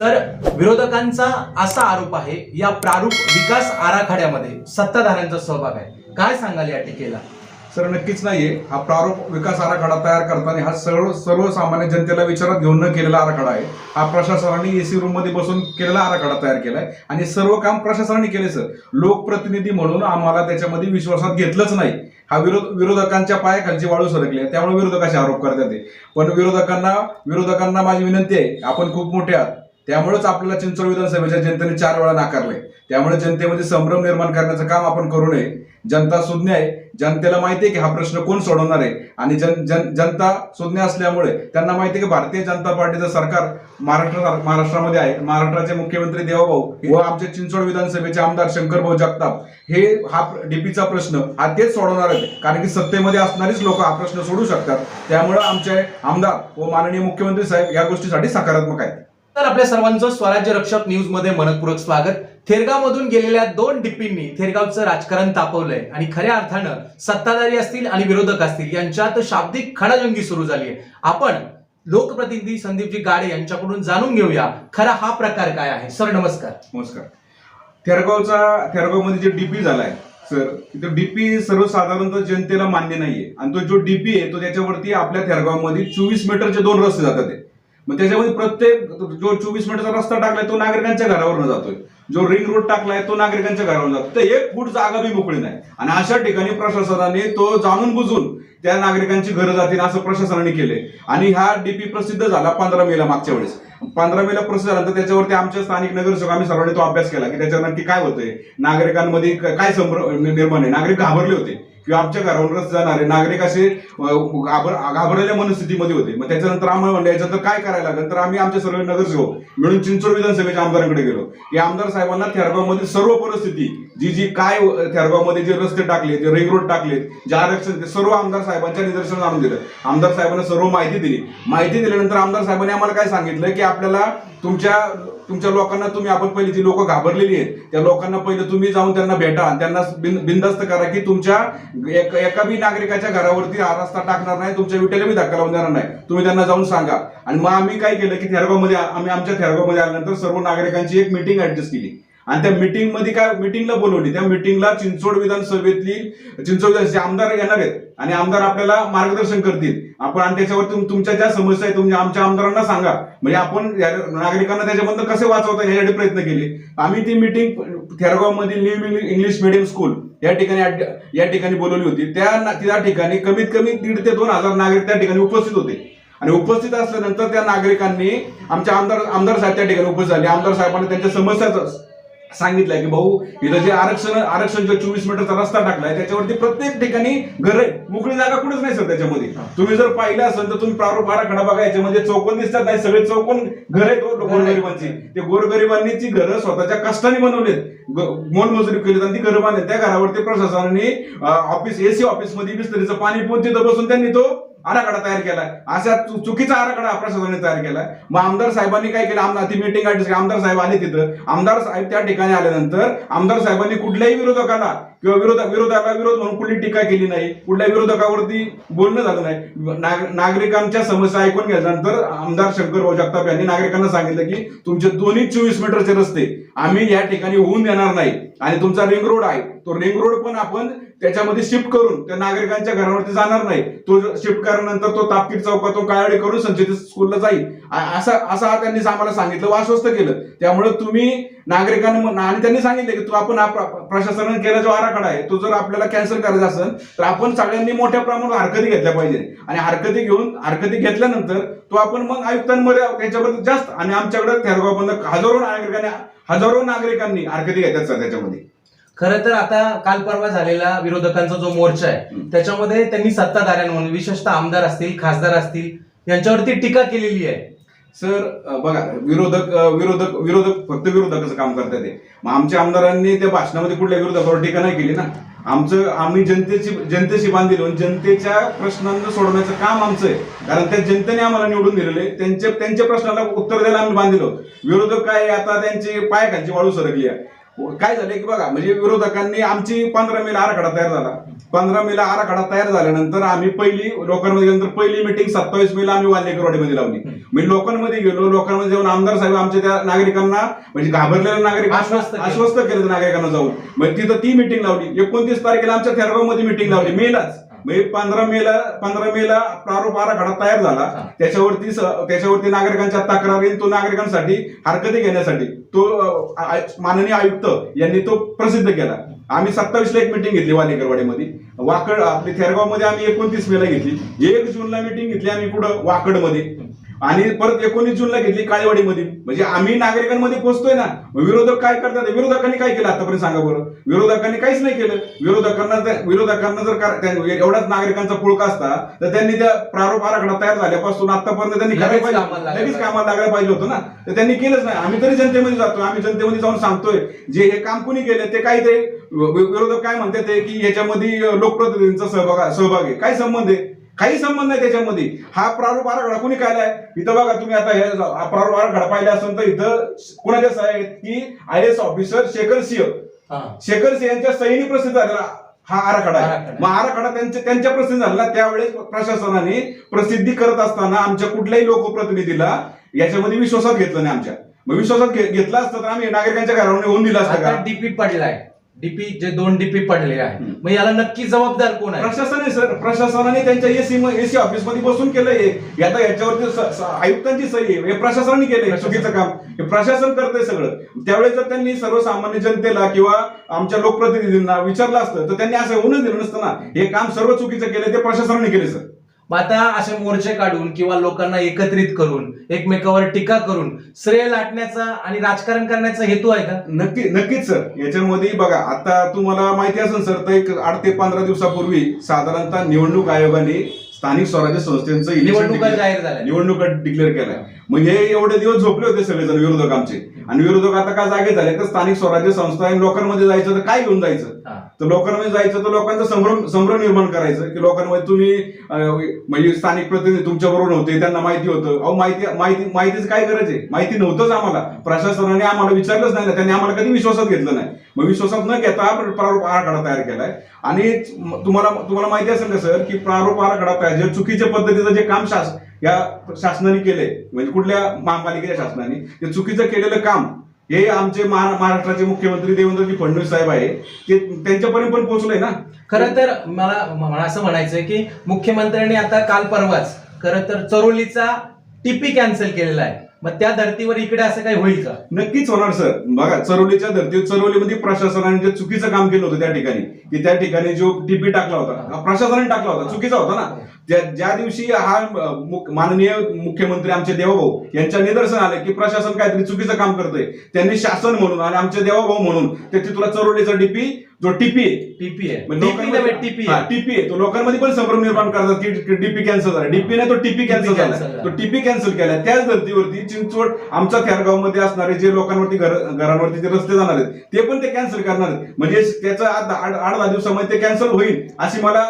तर विरोधकांचा असा आरोप आहे या प्रारूप विकास आराखड्यामध्ये सत्ताधाऱ्यांचा सहभाग आहे. काय सांगाल या टीकेला? सर नक्कीच नाहीये. हा प्रारूप विकास आराखडा तयार करताना हा सर्व सर्वसामान्य जनतेला विचारात घेऊन न केलेला आराखडा आहे. हा प्रशासनाने एसी रूममध्ये बसून केलेला आराखडा तयार केलाय. आणि सर्व काम प्रशासनाने केले सर. लोकप्रतिनिधी म्हणून आम्हाला त्याच्यामध्ये विश्वासात घेतलंच नाही. हा विरोध विरोधकांच्या पायाखालची वाळू सरकली आहे. त्यामुळे विरोधकाचे आरोप करतात पण विरोधकांना विरोधकांना माझी विनंती आहे आपण खूप मोठे आहात. त्यामुळेच आपल्याला चिंचोड विधानसभेच्या जनतेने चार वेळा नाकारलंय. त्यामुळे जनतेमध्ये संभ्रम निर्माण करण्याचं काम आपण करू नये. जनता सुज्ञ आहे. जनतेला माहिती आहे की हा प्रश्न कोण सोडवणार आहे? आणि जन जन जनता सुज्ञ असल्यामुळे त्यांना माहिती आहे की भारतीय जनता पार्टीचं सरकार महाराष्ट्र महाराष्ट्रामध्ये आहे. महाराष्ट्राचे मुख्यमंत्री देवाभाऊ व आमचे चिंचोड विधानसभेचे आमदार शंकरभाऊ जगताप. हे हा डीपीचा प्रश्न हा तेच सोडवणार आहेत. कारण की सत्तेमध्ये असणारीच लोक हा प्रश्न सोडू शकतात. त्यामुळे आमचे आमदार व माननीय मुख्यमंत्री साहेब या गोष्टीसाठी सकारात्मक आहेत. तर आपल्या सर्वांचं स्वराज्य रक्षक न्यूजमध्ये मनपूर्वक स्वागत. थेरगाव मधून गेलेल्या दोन डिप्पींनी थेरगावचं राजकारण तापवलंय. आणि खऱ्या अर्थानं सत्ताधारी असतील आणि विरोधक असतील यांच्यात शाब्दिक खडाजंगी सुरू झाली आहे आपण लोकप्रतिनिधी संदीपजी गाडे यांच्याकडून जाणून घेऊया. खरा हा प्रकार काय आहे? सर नमस्कार. नमस्कार. थेरगावचा थेरगावमध्ये जे डीपी झालाय सर तो डीपी सर्वसाधारणतः जनतेला मान्य नाहीये. आणि तो जो डीपी आहे तो त्याच्यावरती आपल्या थेरगावमध्ये चोवीस मीटरचे दोन रस्ते जातात ते. मग त्याच्यामध्ये प्रत्येक जो चोवीस मिनिटाचा रस्ता टाकलाय तो नागरिकांच्या घरावरनं जातोय. जो रिंग रोड टाकलाय तो नागरिकांच्या घरावरून जातो तर एक फूट जागा बी मोकळी नाही. आणि अशा ठिकाणी प्रशासनाने तो जाणून बुजून त्या नागरिकांची घरं जातील असं प्रशासनाने केले आणि हा डीपी प्रसिद्ध झाला पंधरा मेला मागच्या वेळेस. पंधरा मेला प्रसिद्ध झाल्यानंतर त्याच्यावरती आमच्या स्थानिक नगरसेवक आम्ही सर्वांनी तो अभ्यास केला की त्याच्यावर नक्की काय होतंय? नागरिकांमध्ये काय संभ्रम निर्माण आहे? नागरिक घाबरले होते. किंवा आमच्या घरावरच जाणारे नागरिक असे घाबर घाबरलेल्या मनस्थितीमध्ये होते. मग त्याच्यानंतर आम्हाला म्हणलं याच्यानंतर काय करायला लागेल? तर आम्ही आमच्या सर्व नगरसेवक मिळून चिंचोड विधानसभेच्या आमदारांकडे गेलो. की आमदार साहेबांना थ्यारबामध्ये सर्व परिस्थिती जी जी काय थेरगावमध्ये जे रस्ते टाकले जे रिंग रोड टाकले जे आरक्षण ते सर्व आमदार साहेबांच्या निदर्शनात आणून दिलं. आमदार साहेबांना सर्व माहिती दिली. माहिती दिल्यानंतर आमदार साहेबांनी आम्हाला काय सांगितलं की आपल्याला तुमच्या तुमच्या लोकांना तुम्ही आपण पहिले जी लोक घाबरलेली आहेत त्या लोकांना पहिले तुम्ही जाऊन त्यांना भेटा त्यांना बिनधास्त करा की तुमच्या एका बी नागरिकाच्या घरावरती हा रस्ता टाकणार नाही तुमच्या विट्याला बी धक्का लावून देणार नाही. तुम्ही त्यांना जाऊन सांगा. आणि मग आम्ही काय केलं की थेरगावमध्ये आम्ही आमच्या थेरगावमध्ये आल्यानंतर सर्व नागरिकांची एक मिटिंग ऍडजस्ट केली. आणि त्या मिटिंगमध्ये काय मिटिंगला बोलवली. त्या मिटिंगला चिंचवड विधानसभेतली चिंचवड विधानसभेचे आमदार येणार आहेत. आणि आमदार आपल्याला मार्गदर्शन करतील. आपण आणि त्याच्यावर तुमच्या ज्या समस्या आहेत तुमच्या आमच्या आमदारांना सांगा. म्हणजे आपण नागरिकांना त्याच्यामधून कसे वाचवता यासाठी प्रयत्न केले. आम्ही ती मिटिंग थेरगाव मधील न्यू इंग्लिश मिडियम स्कूल या ठिकाणी या ठिकाणी बोलवली होती. त्या त्या ठिकाणी कमीत कमी दीड ते दोन हजार नागरिक त्या ठिकाणी उपस्थित होते. आणि उपस्थित असल्यानंतर त्या नागरिकांनी आमच्या आमदार आमदार साहेब त्या ठिकाणी उपस्थित झाले. आमदार साहेबांनी त्यांच्या समस्याच सांगितलंय की भाऊ इथं जे आरक्षण आरक्षण जो चोवीस मीटरचा रस्ता टाकलाय त्याच्यावरती प्रत्येक ठिकाणी घर मोकळी जागा कुठेच नाही सर त्याच्यामध्ये. तुम्ही जर पाहिलं असेल तर तुम्ही प्रारूप आराखडा बघा याच्यामध्ये चौकोन दिसतात नाही सगळे चौकोन घर आहेत हो गोरगरिबांची. ते गोरगरिबांनी ती घरं स्वतःच्या कष्टाने बनवलेत. मोलमजुरी केलीत आणि ती घरं बांधली त्या घरावरती प्रशासनाने ऑफिस एसी ऑफिसमध्ये बिस्तरीचं पाणी पिऊन तिथं बसून त्यांनी तो आराखडा तयार केलाय. अशा चुकीचा आराखडा प्रशासनाने तयार केलाय. मग आमदार साहेबांनी काय केलं? आमदार ती मिटिंग आमदार साहेब आले तिथं. आमदार साहेब त्या ठिकाणी आल्यानंतर आमदार साहेबांनी कुठल्याही विरोधकाला किंवा विरोध विरोधाला विरोध म्हणून कुठली टीका केली नाही कुठल्या विरोधकावरती बोलणं झालं नाही. नागरिकांच्या समस्या ऐकून घेतल्यानंतर आमदार शंकर जगताप यांनी नागरिकांना सांगितलं की तुमचे दोन्ही चोवीस मीटरचे रस्ते आम्ही या ठिकाणी होऊन देणार नाही. आणि तुमचा रिंग रोड आहे. तो रिंग रोड पण आपण त्याच्यामध्ये शिफ्ट करून त्या नागरिकांच्या घरावरती जाणार नाही. तो शिफ्ट केल्यानंतर तो तापकीर चौकातून काळाडी करून संचित स्कूलला जाईल. असं असं त्यांनी आम्हाला सांगितलं व आश्वस्त केलं. त्यामुळे तुम्ही नागरिकांना आणि त्यांनी सांगितलं की तो आपण प्रशासनाने केला जो आराखडा आहे तो जर आपल्याला कॅन्सल करायचा असेल तर आपण सगळ्यांनी मोठ्या प्रमाणात हरकती घेतल्या पाहिजे. आणि हरकती घेऊन हरकती घेतल्यानंतर तो आपण मग आयुक्तांमध्ये त्याच्याबद्दल जास्त आणि आमच्याकडे थेरगाव हजारो नागरिकांनी हजारो नागरिकांनी हरकती घेतात सर त्याच्यामध्ये. खरं तर आता काल परवा झालेला विरोधकांचा जो मोर्चा आहे. त्याच्यामध्ये त्यांनी सत्ताधाऱ्यांवर विशेषतः आमदार असतील खासदार असतील यांच्यावरती टीका केलेली आहे. सर बघा विरोधक विरोधक विरोधक फक्त विरोधकाचं काम करतात ते. मग आमच्या आमदारांनी त्या भाषणामध्ये कुठल्या विरोधकावर टीका नाही केली ना? आमचं आम्ही जनतेची जनतेशी बांधील आणि जनतेच्या प्रश्नांना सोडवण्याचं काम आमचं आहे. कारण त्या जनतेने आम्हाला निवडून दिलेले त्यांच्या त्यांच्या प्रश्नाला उत्तर द्यायला आम्ही बांधलेलो विरोधक काय आता आता पाय पायाखालची वाळू सरकली आहे. काय झालं की बघा म्हणजे विरोधकांनी आमची पंधरा मेला आराखडा तयार झाला. पंधरा मेला आराखडा तयार झाल्यानंतर आम्ही पहिली लोकांमध्ये गेल्यानंतर पहिली मिटिंग सत्तावीस मेला आम्ही वाल्हेकरवाडीमध्ये लावली. मी लोकांमध्ये गेलो लोकांमध्ये जाऊन आमदार साहेब आमच्या त्या नागरिकांना म्हणजे घाबरलेल्या नागरिक आश्वस्त केलं. नागरिकांना जाऊन. मग तिथं ती मिटिंग लावली. एकोणतीस तारखेला आमच्या थेरगावमध्ये मिटिंग लावली. मेलाच. म्हणजे पंधरा मेला पंधरा मेला प्रारूप आराखडा तयार झाला. त्याच्यावरती त्याच्यावरती नागरिकांच्या तक्रारी तो नागरिकांसाठी हरकती घेण्यासाठी तो माननीय आयुक्त यांनी तो प्रसिद्ध केला. आम्ही सत्तावीस ला एक मिटिंग घेतली वालेकरवाडीमध्ये वाकड आपली थेरगावमध्ये आम्ही एकोणतीस मेला घेतली. एक जूनला मिटिंग घेतली आम्ही कुठं वाकडमध्ये. आणि परत एकोणीस जूनला घेतली काळेवाडीमध्ये. म्हणजे आम्ही नागरिकांमध्ये पोहोचतोय ना विरोधक काय करतात? विरोधकांनी काय केलं आतापर्यंत सांगा बरं. विरोधकांनी काहीच नाही केलं. विरोधकांना जर- विरोधकांना जर एवढाच नागरिकांचा पुळका असता तर त्यांनी त्या प्रारूप आराखडा तयार झाल्यापासून आतापर्यंत त्यांनी करायला पाहिजे लगेच पाहिजे. कामाला लागायला पाहिजे होतं ना. तर त्यांनी केलंच नाही. आम्ही तरी जनतेमध्ये जातोय. आम्ही जनतेमध्ये जाऊन सांगतोय जे हे काम कुणी केलं ते काय ते विरोधक काय म्हणतात ते की याच्यामध्ये लोकप्रतिनिधींचा सहभाग सहभाग आहे. काय संबंध आहे? काही संबंध नाही त्याच्यामध्ये. हा प्रारूप आराखडा कुणी काढलाय? इथं बघा तुम्ही आता हे हा प्रारूप आराखडा पाहिला असेल तर इथं कुणाच्या सह्या आहेत की I S officer Shekhar Singh. Shekhar Singh यांच्या सैनी प्रसिद्ध झालेला हा आराखडा आहे. मग आराखडा त्यांच्या त्यांच्या प्रसिद्ध झाला त्यावेळेस प्रशासनाने प्रसिद्धी करत असताना आमच्या कुठल्याही लोकप्रतिनिधीला याच्यामध्ये विश्वासात घेतलं नाही आमच्या. मग विश्वासात घेतला असतं तर आम्ही नागरिकांच्या घरावर होऊन दिला असतं का? डीपी पडलाय डीपी जे दोन डीपी पडलेले आहे. मग याला नक्की जबाबदार कोण आहे? प्रशासनाने सर. प्रशासनाने त्यांच्या एसी एसी ऑफिसमध्ये बसून केलंय हे. आता याच्यावरती स- स- आयुक्तांची सही आहे. हे प्रशासनाने केलंय प्रशासन. चुकीचं काम. हे प्रशासन करतंय सगळं. त्यावेळेस जर त्यांनी सर्वसामान्य जनतेला किंवा आमच्या लोकप्रतिनिधींना विचारलं असतं तर त्यांनी असं होऊनच दिलं नसतं ना. हे काम सर्व चुकीचं केलं ते प्रशासनाने केले सर. मग आता असे मोर्चे काढून किंवा लोकांना एकत्रित करून एकमेकावर टीका करून श्रेय लाटण्याचा आणि राजकारण करण्याचा हेतू आहे का? नक्की नक्कीच सर. याच्यामध्ये बघा आता तुम्हाला माहिती असेल सर तर एक आठ ते पंधरा दिवसापूर्वी साधारणतः निवडणूक आयोगाने स्थानिक स्वराज्य संस्थेचं निवडणुका जाहीर झाल्या. निवडणुका डिक्लेअर केलाय. मग हे एवढे दिवस झोपले होते सगळेजण विरोधक आमचे. आणि विरोधक आता का जागे झाले? तर स्थानिक स्वराज्य संस्था आणि लोकांमध्ये जायचं तर काय घेऊन जायचं. तर लोकांमध्ये जायचं तर लोकांचा संभ्रम संभ्रम निर्माण करायचं. की लोकांमध्ये तुम्ही म्हणजे स्थानिक प्रतिनिधी तुमच्या बरोबर नव्हते त्यांना माहिती होतं. अहो माहिती माहिती माहितीच काय गरज आहे? माहिती नव्हतंच आम्हाला. प्रशासनाने आम्हाला विचारलंच नाही ना. त्यांनी आम्हाला कधी विश्वासात घेतलं नाही. मग विश्वासात न घेता प्रारूप आराखडा तयार केलाय. आणि तुम्हाला तुम्हाला माहिती असेल का सर की प्रारूप आराखडा तयार जे चुकीच्या पद्धतीचं जे काम शास या शासनाने केले. म्हणजे कुठल्या महापालिकेच्या शासनाने. ते चुकीचं केलेलं काम हे आमचे महा- महाराष्ट्राचे मुख्यमंत्री देवेंद्रजी फडणवीस साहेब आहे. ते त्यांच्यापर्यंत पण पोहोचलंय ना? खरं तर मला मला असं म्हणायचंय की मुख्यमंत्र्यांनी आता काल परवाच खरं तर चरोलीचा टीपी कॅन्सल केलेला आहे. मग त्या धर्तीवर इकडे असं काही होईल का? नक्कीच होणार सर. बघा चरोलीच्या धर्तीवर चरोलीमध्ये प्रशासनाने जे चुकीचं काम केलं होतं त्या ठिकाणी की त्या ठिकाणी जो टीपी टाकला होता हा. प्रशासनाने टाकला होता चुकीचा होता ना. ज्या ज्या दिवशी हा माननीय मुख्यमंत्री आमचे देवाभाऊ यांच्या निदर्शन आले की प्रशासन काहीतरी चुकीचं काम करतंय त्यांनी शासन म्हणून आणि आमचे देवाभाऊ म्हणून ते तुला चरोलीचा डीपी जो टीपी आहे टीपी आहे म्हणजे टीपी आहे टीपी आहे तो लोकांमध्ये पण संभ्रम निर्माण करतात की डीपी कॅन्सल झाला डीपी नाही तो टीपी कॅन्सल झाला. तो टीपी कॅन्सल केला त्याच धर्तीवरती चिंचवड आमच्या थेरगावमध्ये असणारे जे लोकांवरती घर- घरांवरती जे रस्ते जाणार आहेत ते पण ते कॅन्सल करणार आहेत म्हणजे त्याचं आठ दहा दिवसामध्ये ते कॅन्सल होईल अशी मला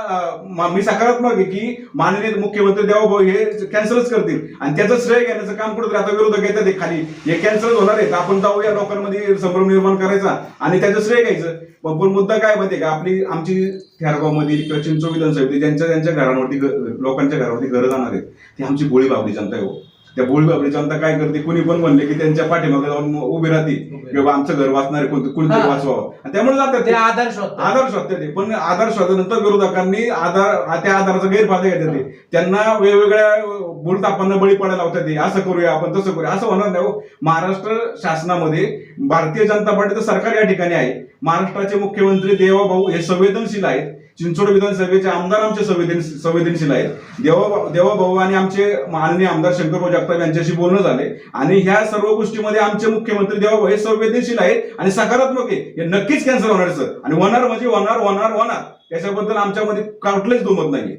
मा- सकारात्मक आहे की माननीय मुख्यमंत्री देवाभाऊ हे कॅन्सलच करतील आणि त्याचं श्रेय घेण्याचं काम कुठेतरी आता विरोधक येतात हे खाली हे कॅन्सल होणार आहेत आपण जाऊया लोकांमध्ये संभ्रम निर्माण करायचा आणि त्याचं श्रेय घ्यायचं पण मुद्दा काय माहितीये का? आपली आमची थेरगाव मधील किंवा चिंचो विधानसभेतील ज्यांच्या त्यांच्या घरांवरती लोकांच्या घरावरती घरं जाणार आहेत ती आमची बोळी बाबडी जनता आहे हो. त्या बोळी बाबडी जनता काय करते? कुणी पण म्हणले की त्यांच्या पाठीमागे जाऊन उभी राहते बाबा आमचं घर वाचणार कोणतं कुणीतरी हा. वाचवावं. आणि त्यामुळे जातात ते. ते. आदर्श होता आधार ते. पण आधार शोधल्यानंतर विरोधकांनी आधार त्या आधाराचा गैरफायदा घेतात ते. त्यांना वेगवेगळ्या बोलतापांना बळी पडायला लावतात ते. असं करूया आपण तसं करूया. असं होणार नाही हो. महाराष्ट्र शासनामध्ये भारतीय जनता पार्टीचं सरकार या ठिकाणी आहे. महाराष्ट्राचे मुख्यमंत्री देवाभाऊ हे संवेदनशील आहेत. चिंचोड विधानसभेचे आमदार आमचे संवेदन संवेदनशील आहेत. देवा देवाभाऊ आणि आमचे माननीय आमदार शंकरभाऊ जगताप यांच्याशी बोलणं झाले. आणि ह्या सर्व गोष्टीमध्ये आमचे मुख्यमंत्री देवाभाऊ हे संवेदनशील आहेत आणि सकारात्मक आहे. हे नक्कीच कॅन्सल होणार सर आणि होणार म्हणजे होणार होणार होणार. त्याच्याबद्दल आमच्यामध्ये कुठलंच दुमत नाही